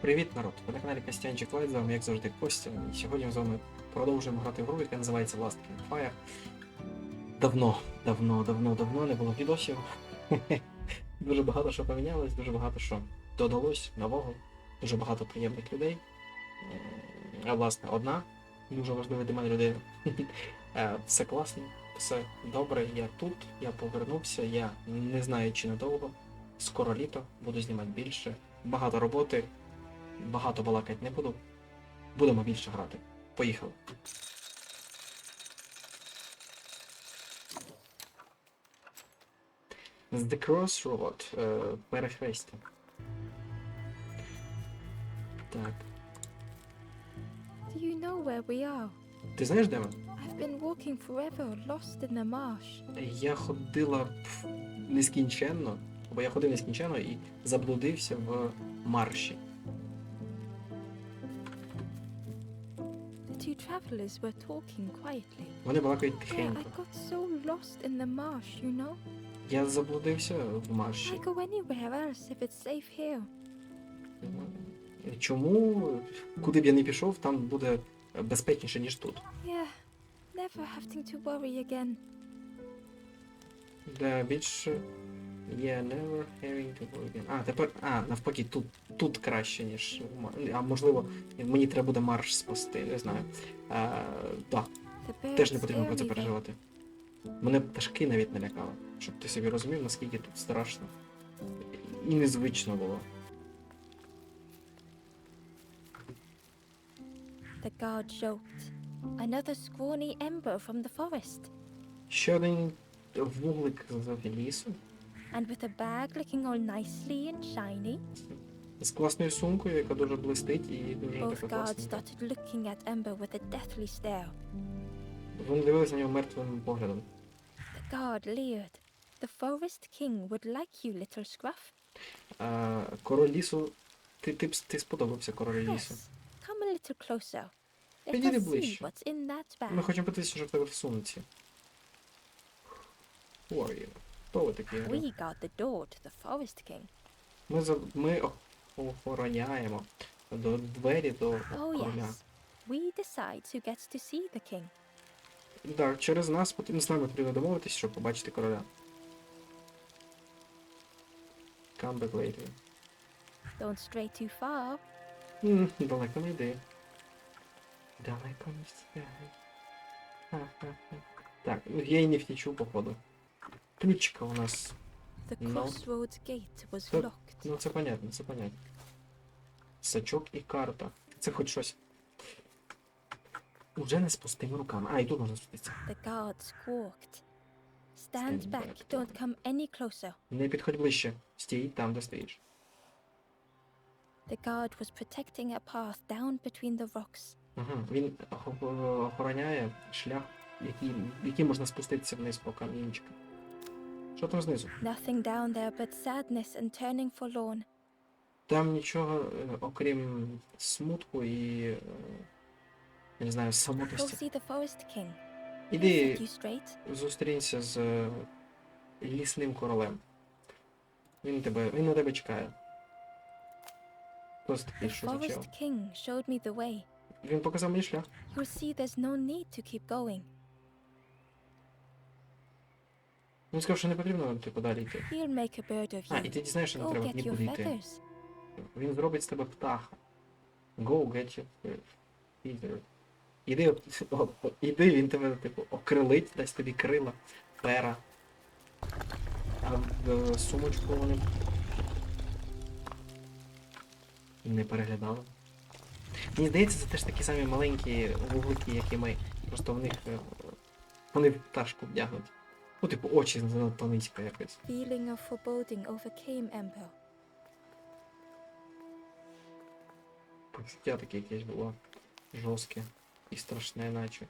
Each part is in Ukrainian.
Привіт, народ! Ви на каналі Костянчик Лайт, з вами як завжди Костя. І сьогодні ми з вами продовжуємо грати в гру, яка називається Last King Fire. Давно, давно, давно, давно не було відосів. дуже багато що помінялось, дуже багато що додалось нового, дуже багато приємних людей. А власне, одна дуже важлива для мене людина. Е, Все класно, все добре, я тут, я повернувся, я не знаю чи надовго. Скоро літо, буду знімати більше. Багато роботи, багато балакати не буду. Будемо більше грати. Поїхали. The Crossroad. Е, перехрестя. Так. Do you know where we are? Ти знаєш, де ми? I've been walking forever, lost in the marsh. Я ходила нескінченно, бо я ходив нескінченно і заблудився в марші. Two travelers were talking quietly. Вони балакають Yeah, тихенько. I got so lost in the marsh, you know? Я заблудився в марші. I go anywhere else if it's safe here. Чому, куди б я не пішов, там буде безпечніше, ніж тут. Yeah, never having to worry again. Для більше. Yeah, never having to go again. А, тепер. А, навпаки, тут, тут краще, ніж. А можливо, мені треба буде марш спасти, не знаю. А, да, теж не потрібно про це переживати. Мене пташки навіть налякали, щоб ти собі розумів, наскільки тут страшно. І незвично було. The guard joked. Another scrawny ember from the forest. Ще один вуглик з лісу. And with a bag looking all nicely and shiny, З класною сумкою, яка дуже блистить і дуже both така guards класна. started looking at Ember with a deathly stare. Вони дивилися на нього мертвим поглядом. The guard leered. The forest king would like you, little scruff. А, король лісу. Ти, ти, б- ти сподобався король лісу. Yes. Come a little closer. Let Підійди us see ближче. what's in that Ми bag. хочемо подивитися, що в тебе в сумці. Who are you? Хто ви такі? We guard the door to the forest king. Ми, за... ми охороняємо до двері до Oh короля. yes. We decide who gets to see the king. Так, через нас потрібно з нами потрібно домовитись, щоб побачити короля. Come back later. Don't stray too far. Далеко не йди. Далеко не стягай. Так, ну я і не втічу, походу. Ключика у нас. No. Тут- Ну це понятно, це понятно. Сачок і карта. Це хоч щось. Уже не з пустими руками. А, і тут можна спуститися. Stand back. Don't come any closer. Не підходь ближче. Стій там, де стоїш. The guard was protecting a path down between the rocks. Ага. Він охо- охороняє шлях, який, який можна спуститися вниз по камінчикам. Що там знизу? Nothing down there but sadness and turning forlorn. Там нічого, е, окрім смутку і. е, Я не знаю, Go самотності. see the forest king. Іди set you straight. зустрінься з е, лісним королем. Він тебе. Він на тебе чекає. Хто це такий, що за чел? forest king showed me the way. Він показав мені шлях. You'll see there's no need to keep going. Він сказав, що не потрібно типу далі йти. А, і ти дізнаєш, що не треба нікуди йти. Він зробить з тебе птаха. Go get your feather. Іди, о, о, іди, він тебе, типу, окрилить, дасть тобі крила, пера. А в е, сумочку вони не переглядали. Мені здається, це теж такі самі маленькі вуглики, як і ми. Просто в них е, вони в пташку вдягнуті. Ну, типу, очі занадто низько якось. Feeling of foreboding overcame Ember. Почуття таке якесь було жорстке і страшне, наче.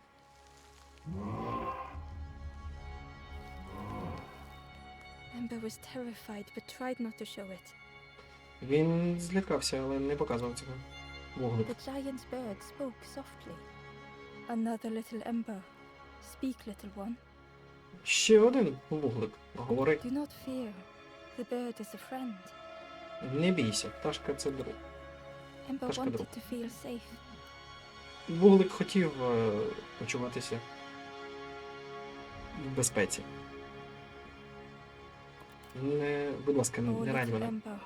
Ember was terrified but tried not to show it. Він злякався, але не показував цього. Вуглик. The giant's bird spoke softly. Another little Ember. Speak, little one. Ще один вуглик. Говори. Do not fear. The bird is a friend. Не бійся, пташка це друг. Пташка друг. to feel safe. Вуглик хотів е, почуватися в безпеці. Не, будь ласка, не, не рань мене. Ember.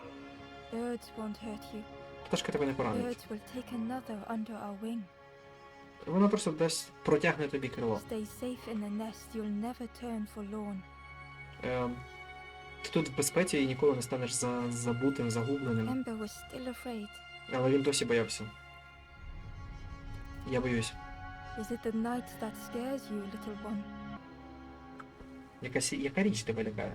Birds won't hurt you. Пташка тебе не поранить. Birds will take another under our wing. Вона просто дасть протягне тобі крило. Stay safe in the nest. You'll never turn forlorn. Е, ти тут в безпеці і ніколи не станеш за, забутим, загубленим. Ember was still afraid. Але він досі боявся. Я боюсь. Is it the night that scares you, little one? Яка, яка річ тебе лякає?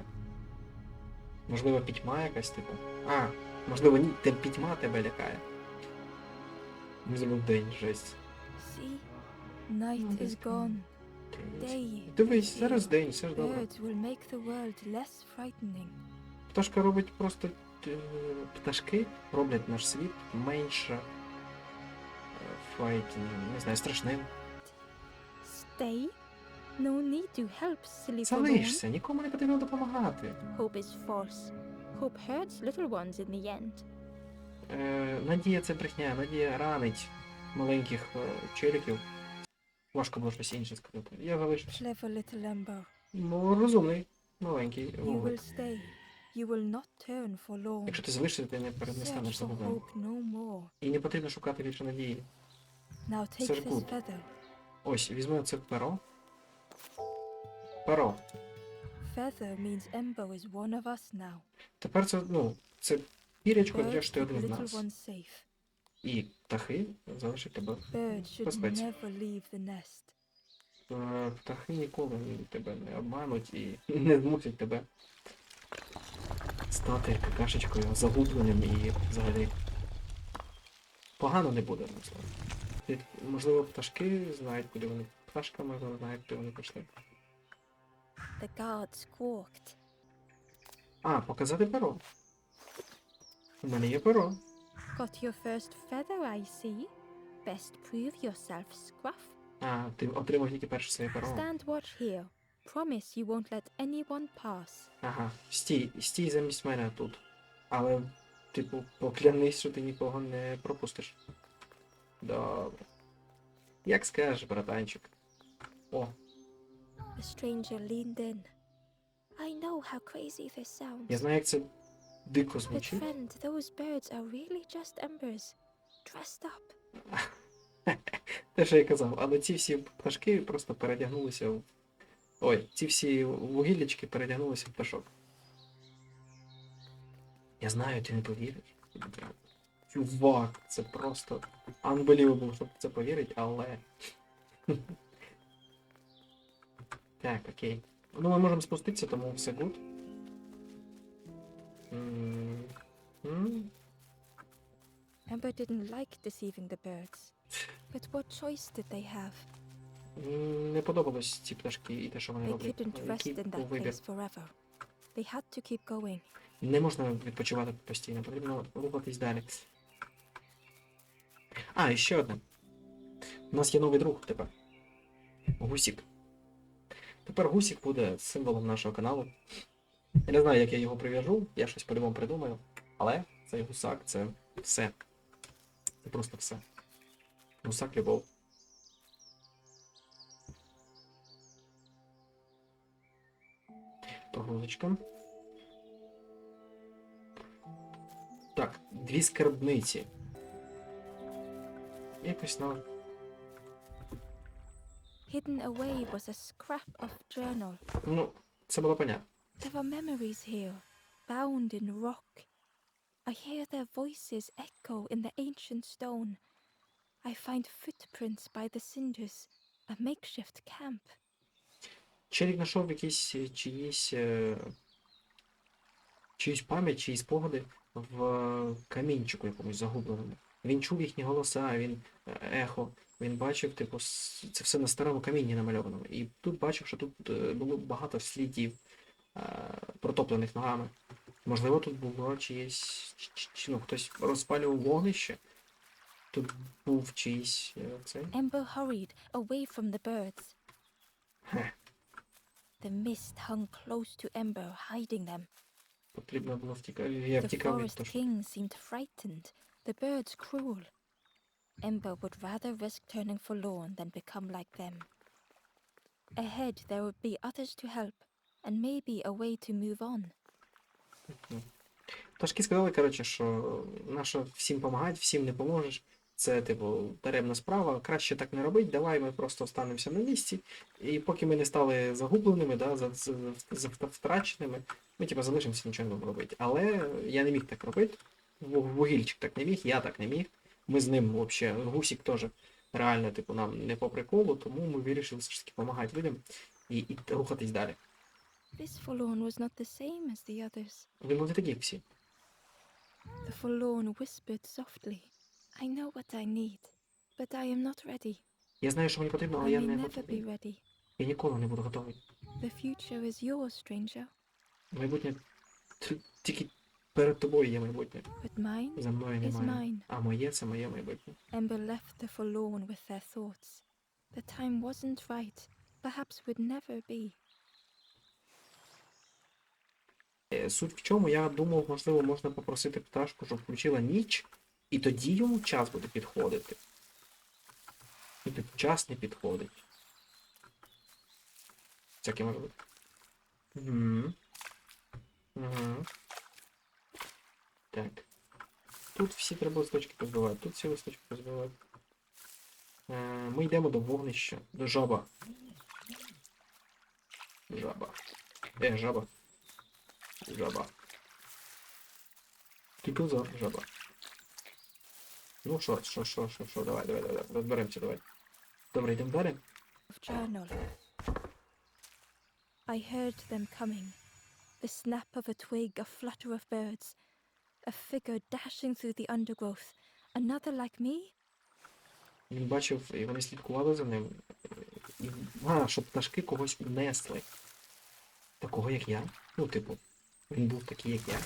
Можливо, пітьма якась, типу. А, можливо, ні, те пітьма тебе лякає. Ми зробив день, жесть. Night is gone. Day. Дивись, зараз день, все ж добре. Birds will make the world less frightening. Пташка робить просто е, пташки роблять наш світ менше е, файтінг, не знаю, страшним. Stay? No need to help, forlorn. Залишся, нікому не потрібно допомагати. Hope is false. Hope hurts little ones in the end. Е, надія це брехня, надія ранить маленьких е, челіків. Важко було щось інше сказати. Я залишився. Ну, розумний, маленький. Якщо ти залишишся, ти не, пере- не станеш for no. І не потрібно шукати більше надії. Feather. Ось, візьми це перо. Перо. Тепер це, ну, це пірячко, для що ти один з нас. І птахи залишать тебе. Безпеці. Е, Птахи ніколи тебе не обмануть і не змусять тебе стати какашечкою загубленим і взагалі погано не буде. Ти- Можливо, пташки знають, куди вони. Пташка, можливо, знає, куди вони пішли. The guard squawked. А, показати перо. У мене є перо. Got your first feather, I see. Best prove yourself, Scruff. А, ти отримав тільки перше своє перо. Stand watch here. Promise you won't let anyone pass. Ага. Стій, стій замість мене тут. Але, типу, поклянись, що ти нікого не пропустиш. Добре. Як скажеш, братанчик. О, The stranger leaned in. I know how crazy this sounds. я знаю, як це дико звучить. friend, those birds are really just embers. Dressed up. Те, що я казав, але ці всі пташки просто передягнулися в. Ой, ці всі вугіллячки передягнулися в пташок. Я знаю, ти не повіриш. Чувак, це просто unbelievable, щоб це повірить, але. Так, окей. Ну, ми можемо спуститися, тому все гуд. М, м. Ember didn't like deceiving the birds. But what choice did they have? Не подобалось ці пташки і те, що вони They роблять. couldn't Який rest in був that вибір. place forever. They had to keep going. Не можна відпочивати постійно, потрібно рухатись далі. А, і ще одне. У нас є новий друг тепер. Гусік. Тепер Гусік буде символом нашого каналу. Я не знаю, як я його прив'яжу, я щось по-любому придумаю. Але цей гусак це все. Це просто все. Гусак любов. Прогрузочка. Так, дві скарбниці. Якось на. Hidden away was a scrap of journal. Ну, це було понятно. There are memories here, bound in rock. I hear their voices echo in the ancient stone. I find footprints by the cinders, a makeshift camp. Челік знайшов якісь е, чиїсь. е, чиюсь пам'ять, чиїсь спогади в камінчику якомусь загубленому. Він чув їхні голоса, він е, ехо, він бачив, типу, це все на старому камінні намальованому. І тут бачив, що тут було багато слідів, протоплених ногами. Можливо, тут було чиєсь. ч- ч- чи, ну, хтось розпалював вогнище. Тут був чиїсь е, цей. Ember hurried away from the birds. Хе, The mist hung close to Ember, hiding them. потрібно було втікати. Я The втікав від forest того. king seemed frightened. The birds cruel. Ember would rather risk turning forlorn than become like them. Ahead, there would be others to help, And maybe a way to move on. Пташки сказали, коротше, що нащо всім допомагати, всім не поможеш. Це, типу, даремна справа. Краще так не робити. Давай ми просто останемося на місці. І поки ми не стали загубленими, да, за, за, за втраченими, ми типу, залишимося нічого не будемо робити. Але я не міг так робити. Вугільчик так не міг, я так не міг. Ми з ним взагалі, гусік теж реально, типу, нам не по приколу, тому ми вирішили все ж таки допомагати людям і, і рухатись далі. This forlorn was not the same as the others. Він був не такий, як всі. The forlorn whispered softly, I know what I need, but I am not ready. Я знаю, що мені потрібно, але I я may не never готовий. be ready. Я ніколи не буду готовий. The future is yours, stranger, Майбутнє т- тільки перед тобою є майбутнє. but mine За мною is немає. mine. А моє це моє майбутнє. Ember left the forlorn with their thoughts. The time wasn't right, perhaps would never be. Суть в чому, я думав, можливо, можна попросити пташку, щоб включила ніч, і тоді йому час буде підходити. І тут час не підходить. Всяке може бути. Угу. Угу. Так. Тут всі треба листочки позбивати, тут всі листочки позбивати. Е, ми йдемо до вогнища, до жаба. Жаба. Е, жаба. Жаба. Ти казав, жаба. Ну що, що, що, що, що, давай, давай, давай, розберемося, давай. Добре, йдемо далі. Journal. I heard them coming. The snap of a twig, a flutter of birds, a figure dashing through the undergrowth. Another like me? Він бачив, і вони слідкували за ним. І, а, щоб пташки когось унесли. Такого, як я. Ну, типу, він був такий, як я.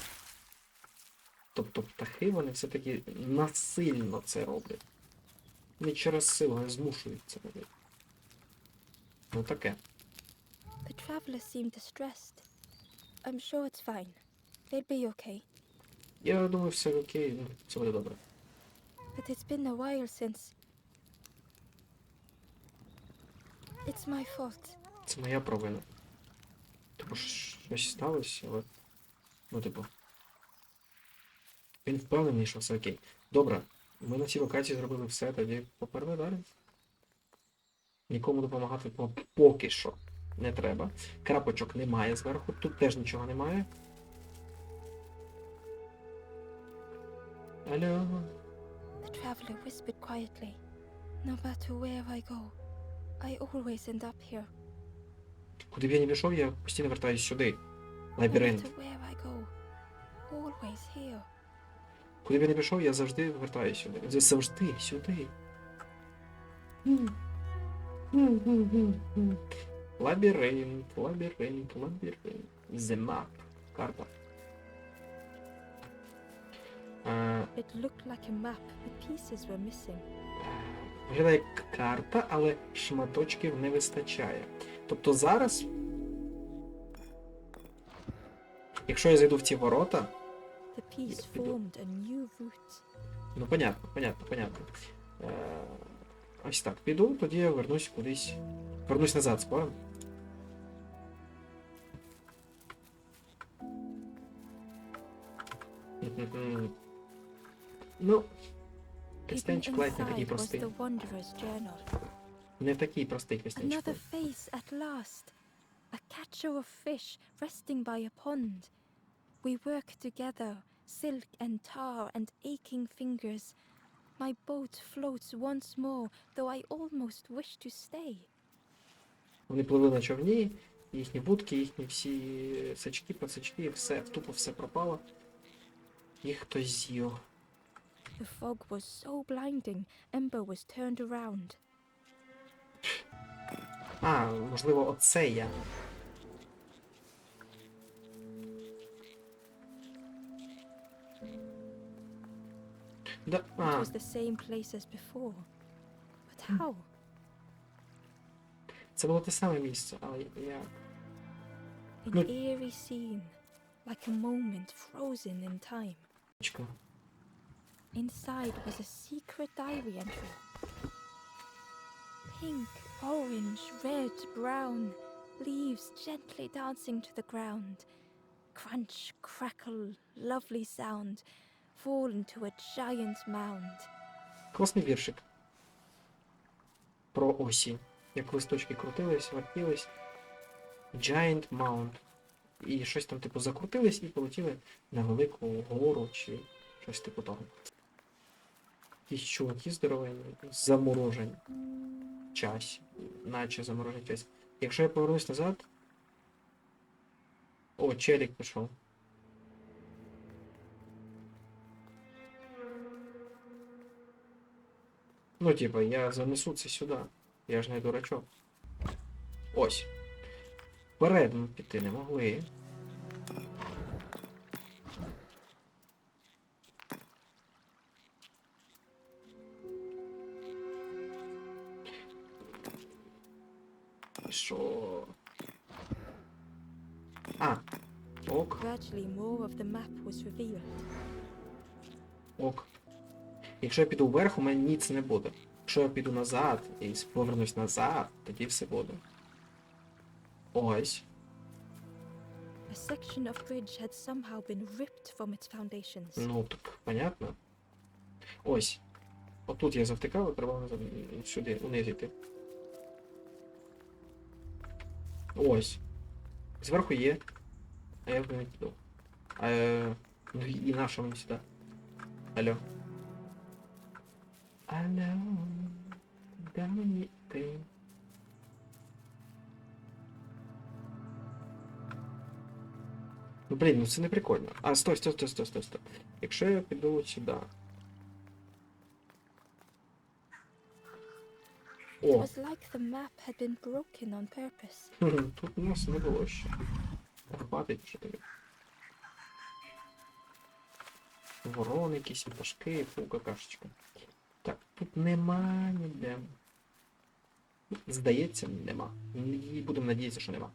Тобто птахи, вони все-таки насильно це роблять. Не через силу, вони змушують це робити. Ну таке. The traveller seemed distressed. I'm sure it's fine. They'll be okay. Я думаю, все окей, ну, все буде добре. But it's been a while since. It's my fault. Це моя провина. Типу, щ- щось сталося, але. Ну, типу. Він впевнений, що все окей. Добре, ми на цій локації зробили все, тоді поперли далі. Нікому допомагати поки що не треба. Крапочок немає зверху, тут теж нічого немає. Алло. The traveller whispered quietly. No matter where I go, I always end up here. Куди б я не пішов, я постійно вертаюсь сюди. Лабіринт. Куди б я не пішов, я завжди вертаюсь сюди. Завжди сюди. Лабіринт, лабіринт, лабіринт. Зима. Карта. It looked like a map, but pieces were missing. Виглядає як карта, але шматочків не вистачає. Тобто зараз. Якщо я зайду в ці ворота. Ну, понятно, понятно, понятно. Е, ось так, піду, тоді я вернусь кудись. Вернусь назад, спорим? Ну, Костянчик Лайт не такий простий. Не такий простий Костянчик. Another face at last. A catcher of fish resting by a pond. We work together, silk and tar and aching fingers. My boat floats once more, though I almost wish to stay. Вони пливли на човні, їхні будки, їхні всі сачки, пацачки, все, тупо все пропало. Їх хтось з'їв. The fog was so blinding, Ember was turned around. А, можливо, оце я. Да, It а, was the same place as before. But how? це було те саме місце, але я. An Look. eerie scene, like a moment frozen in time. Чекай. Inside was a secret diary entry. Pink, orange, red, brown, leaves gently dancing to the ground. Crunch, crackle, lovely sound, Fall into a giant mound. Класний віршик. Про осінь. Як листочки крутились, вертілись. Giant Mound. І щось там, типу, закрутились і полетіли на велику гору чи щось типу того. Якісь чуваки здоровенні, заморожені. в Часі. Наче заморожені в часі. Якщо я повернусь назад. О, челік пішов. Ну, типа, я занесу це сюди. Я ж не дурачок. Ось. Вперед ми піти не могли. Що? А, ок. Ок. Якщо я піду вверх, у мене ніц не буде. Якщо я піду назад і повернусь назад, тоді все буде. Ось. A section of bridge had somehow been ripped from its foundations. Ну, так, понятно. Ось. Отут я завтикав, і треба сюди, униз йти. Ось. Зверху є. А я в не піду. Е, ну і і на що мені сюди? Алло. Алло. Де мені йти? Ну блін, ну це не прикольно. А, стой, стой, стой, стой, стой, стой. Якщо я піду от сюди. It О, was like the map had been broken on purpose. хм, тут у нас не було ще. Та Хватить вже тобі. Ворони якісь, пташки, фу, какашечка. Так, тут нема ніде. Здається, нема. Будемо надіятися, що нема.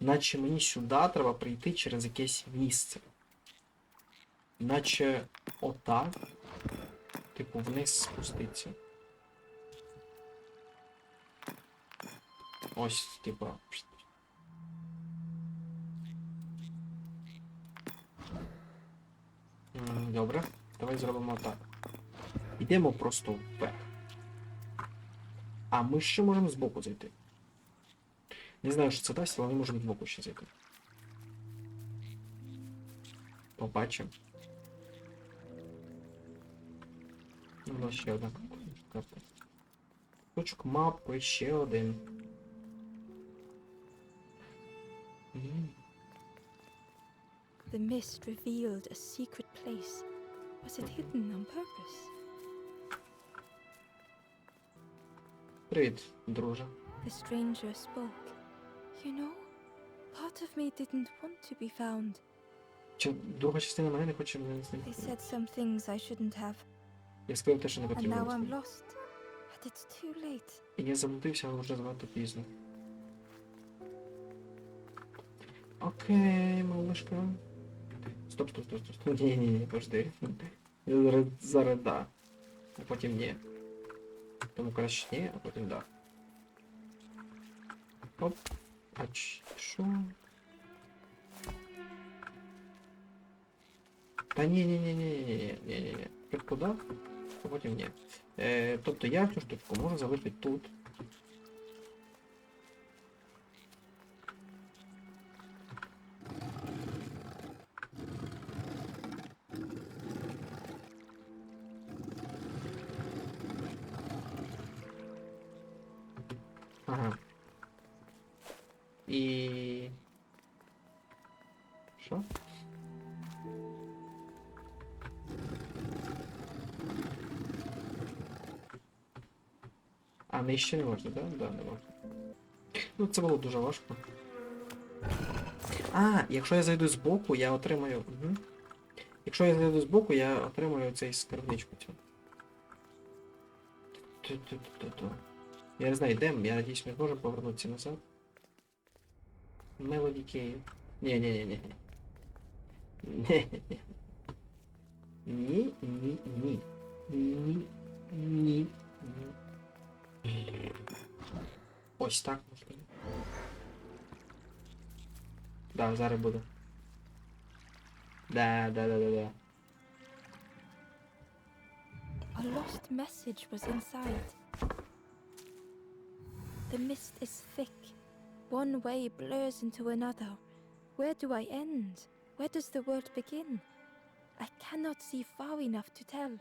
Наче мені сюди треба прийти через якесь місце. Наче отак. Типу вниз спуститься. Ось, типа. Добре, давай зробимо так. Йдемо просто вверх. А ми ще можемо збоку зайти. Не знаю, що це дасть, але ми можемо збоку ще зайти. Побачимо. Ну, ще одна карта. Кусочок мапи, ще один. The mist revealed a secret place. Was it hidden on purpose? Привіт, друже. The stranger spoke. You know, part of me didn't want to be found. Чи друга частина мене не хоче мене I знайти? said some things I shouldn't have, Я сказав те, що не and потрібно. now I'm розповідати. lost. But it's too late. І я заблудився, але вже занадто пізно. Окей, малышка. Стоп, стоп, стоп, стоп, стоп. Ні, ні, ні, подожди. Я зараз, зараз да. А потім ні. Тому краще ні, а потім да. Оп. А що? Та ні, ні, ні, ні, ні, ні, ні, ні, ні. Да, а потім ні. Е, тобто я цю штучку можу залишити тут. Нижче не можна, так? Да? Да, не можна. Ну, це було дуже важко. А, якщо я зайду збоку, я отримаю. Угу. Якщо я зайду збоку, я отримаю цей скарбничку цю. Я не знаю, йдемо, я надіюсь, ми зможемо повернутися назад. Мелоді. Ні-ні-ні. Ні, ні, ні. Ні, ні, ні. Ось так можливо. Да, зараз буде. Да, да, да, да, да. A lost message was inside. The mist is thick. One way blurs into another. Where do I end? Where does the world begin? I cannot see far enough to tell.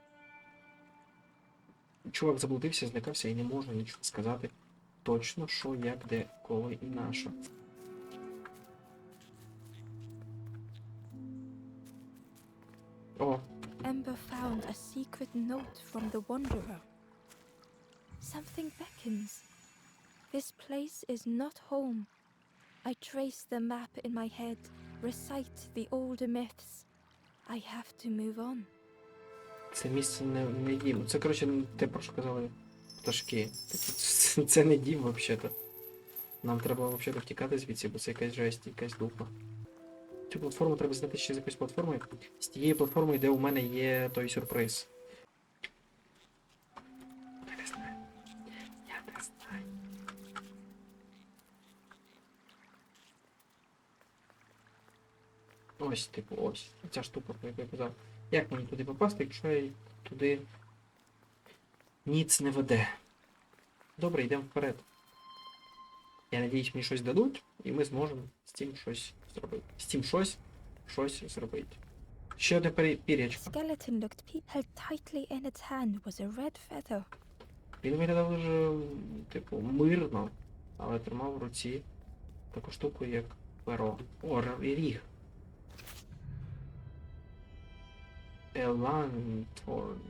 Чувак заблудився, злякався і не може нічого сказати. Точно, що, як, де, коли і на що. О, Ember found a secret note from the Wanderer. Something beckons. This place is not home. I trace the map in my head, recite the older myths. I have to move on. Це місце не, не дім. Це, коротше, те, про що казали пташки. Це, це не дім, взагалі-то. Нам треба взагалі втікати звідси, бо це якась жесть, якась дупа. Цю платформу треба знайти ще з якоюсь платформою. З тією платформою, де у мене є той сюрприз. Ось, типу, ось. Ця штука, про яку я казав. Як мені туди попасти, якщо я туди ніц не веде? Добре, йдемо вперед. Я надіюсь, мені щось дадуть, і ми зможемо з цим щось зробити. З цим щось, щось зробити. Ще одне пір'ячко. Він виглядав дуже, типу, мирно, але тримав в руці таку штуку, як перо. О, ріг. A lantern.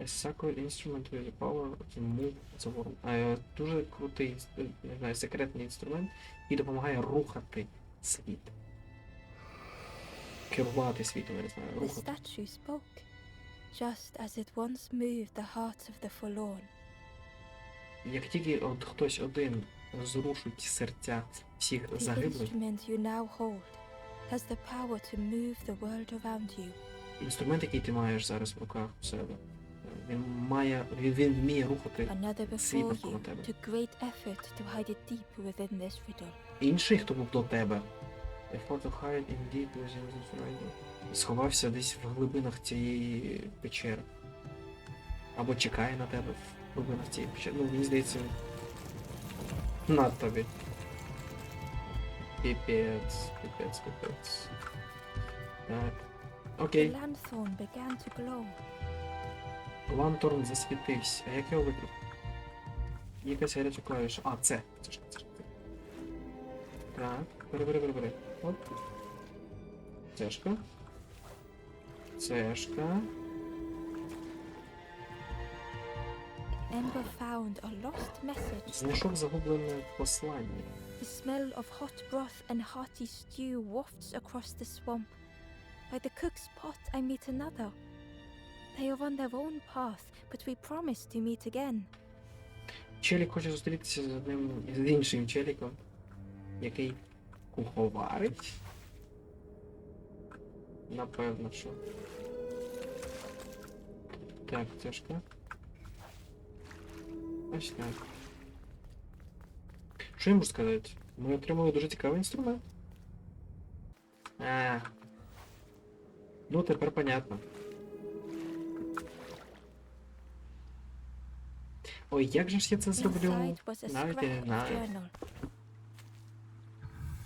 A sacred instrument with the power to move the world. Е, дуже крутий, не знаю, секретний інструмент, який допомагає рухати світ. Керувати світом, я не знаю, The statue spoke, just as it once moved the hearts of the forlorn. Як тільки от хтось один зрушить серця всіх The загиблих, instrument you now hold has the power to move the world around you. Інструмент, який ти маєш зараз в руках у себе, він має, він, він вміє рухати світ навколо тебе. Інший, хто був до тебе, effort to hide in deep within this riddle, сховався десь в глибинах цієї печери. Або чекає на тебе в глибинах цієї печери. Ну, мені здається, на тобі. Піпець, піпець, піпець. Так. Окей. Ланторн засвітився. А як його викрив? Якась гаряча клавіша. А, це. Це ж це. ж це. Так, бери, бери, бери, бери. Оп. Цешка. Цешка. Ember found a lost message. Знайшов загублене послання. The smell of hot broth and hearty stew wafts across the swamp. By the cook's pot, I meet another. They are on their own path, but we promise to meet again. Челік хоче зустрітися з одним з іншим челіком, який куховарить. Напевно, що. Так, цешка. Ось так. Що я можу сказати? Ми отримали дуже цікавий інструмент. А. Ну, тепер понятно. Ой, як же ж я це зроблю? Навіть я не знаю.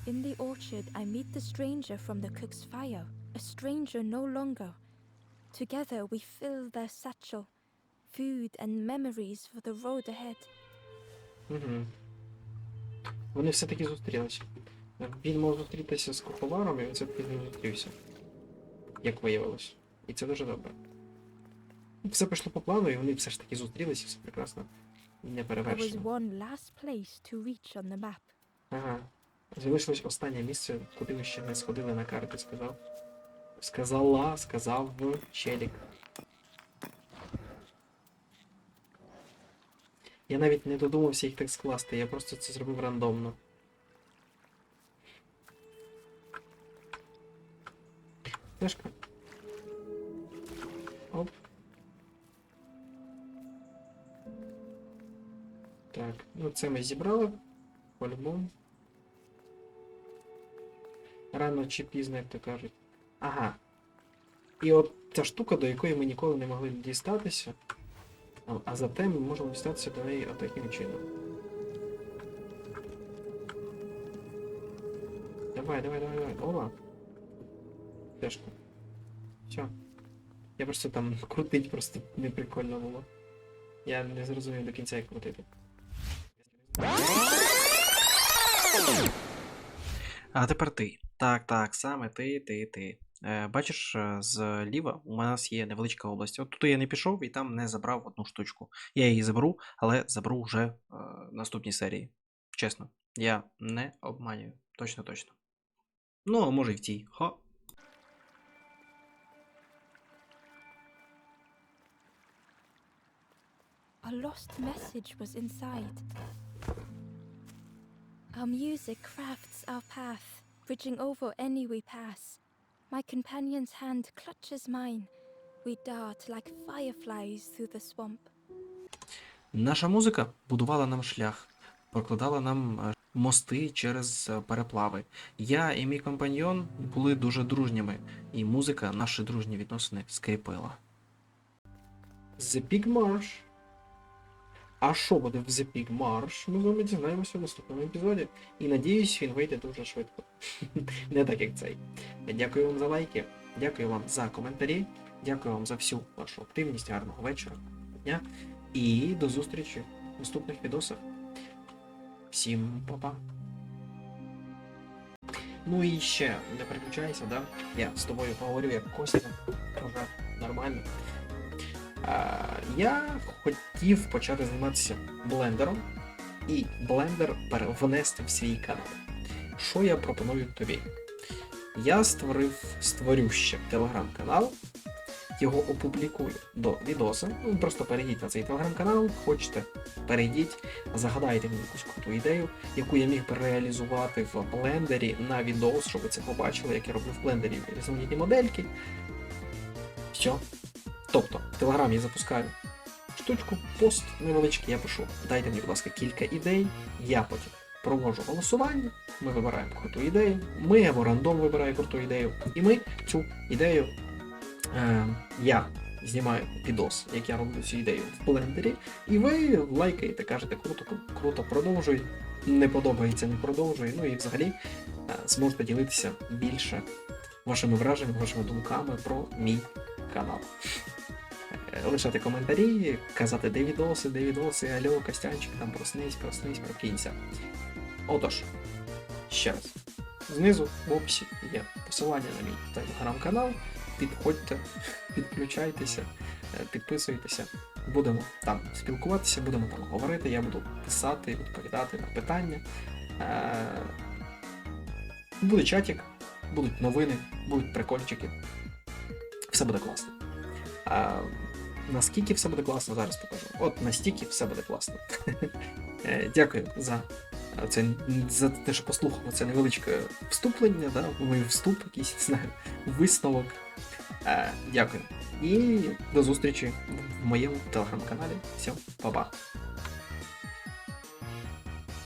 In the orchard, I meet the stranger from the cook's fire, a stranger no longer. Together, we fill their satchel, food and memories for the road ahead. Угу. Вони все-таки зустрілися. Він мав зустрітися з куховаром, і він все-таки з ним зустрівся. Як виявилось. І це дуже добре. Все пішло по плану, і вони все ж таки зустрілися, все прекрасно. Не перевершено. Ага. Залишилось останнє місце, куди ми ще не сходили на карті, сказав. Сказала, сказав Челік. Я навіть не додумався їх так скласти, я просто це зробив рандомно. Так, ну це ми зібрали. По-любому. Рано чи пізно, як то кажуть. Ага. І от ця штука, до якої ми ніколи не могли дістатися. А, а зате ми можемо дістатися до неї отаким чином. Давай, давай, давай, давай. Ова. Тяжко. Все. Я просто там крутить просто неприкольно було. Я не зрозумів до кінця, як крутити. А тепер ти. Так, так, саме ти, ти, ти. Е, бачиш, е, зліва у нас є невеличка область. От туди я не пішов і там не забрав одну штучку. Я її заберу, але заберу вже е, в наступній серії. Чесно, я не обманюю. Точно, точно. Ну, а може і в тій. Хо. A lost message was inside. Our music crafts our path, bridging over any we pass. My companion's hand clutches mine. We dart like fireflies through the swamp. Наша музика будувала нам шлях, прокладала нам е, мости через е, переплави. Я і мій компаньйон були дуже дружніми, і музика наші дружні відносини скріпила. The Big Marsh. А що буде в The Big Marsh? Ми з вами дізнаємося в наступному епізоді. І надіюсь, він вийде дуже швидко. Не так, як цей. Дякую вам за лайки, дякую вам за коментарі, дякую вам за всю вашу активність, гарного вечора, дня. І до зустрічі в наступних відосах. Всім па-па. Ну і ще не переключайся, да? Я з тобою поговорю як Костя, вже нормально. Я хотів почати займатися блендером і блендер перевнести в свій канал. Що я пропоную тобі? Я створив, створю ще телеграм-канал, його опублікую до відоса. Ну, просто перейдіть на цей телеграм-канал, хочете, перейдіть, загадайте мені якусь круту ідею, яку я міг би реалізувати в блендері на відос, щоб ви це побачили, як я роблю в блендері різноманітні модельки. Все. Тобто, в Телеграм я запускаю штучку, пост невеличкий, я пишу. Дайте мені, будь ласка, кілька ідей, я потім проводжу голосування, ми вибираємо круту ідею, ми або рандом вибирає круту ідею, і ми цю ідею е, я знімаю відос, як я роблю цю ідею в блендері, і ви лайкаєте, кажете, круто, круто, продовжуй, не подобається, не продовжуй. Ну і взагалі е, зможете ділитися більше вашими враженнями, вашими думками про мій канал. Е, Лишати коментарі, казати, де відоси, де відоси, альо, Костянчик, там проснись, проснись, прокинься. Отож, ще раз. Знизу в описі є посилання на мій телеграм-канал. Підходьте, підключайтеся, е, підписуйтеся. Будемо там спілкуватися, будемо там говорити, я буду писати, відповідати на питання. Е, Буде чатик, будуть новини, будуть прикольчики. Все буде класно. Наскільки все буде класно, зараз покажу. От настільки все буде класно. Е, Дякую за це за те, що послухав це невеличке вступлення, да? мій вступ, якийсь не знаю, висновок. Е, Дякую. І до зустрічі в моєму телеграм-каналі. Всім па-па.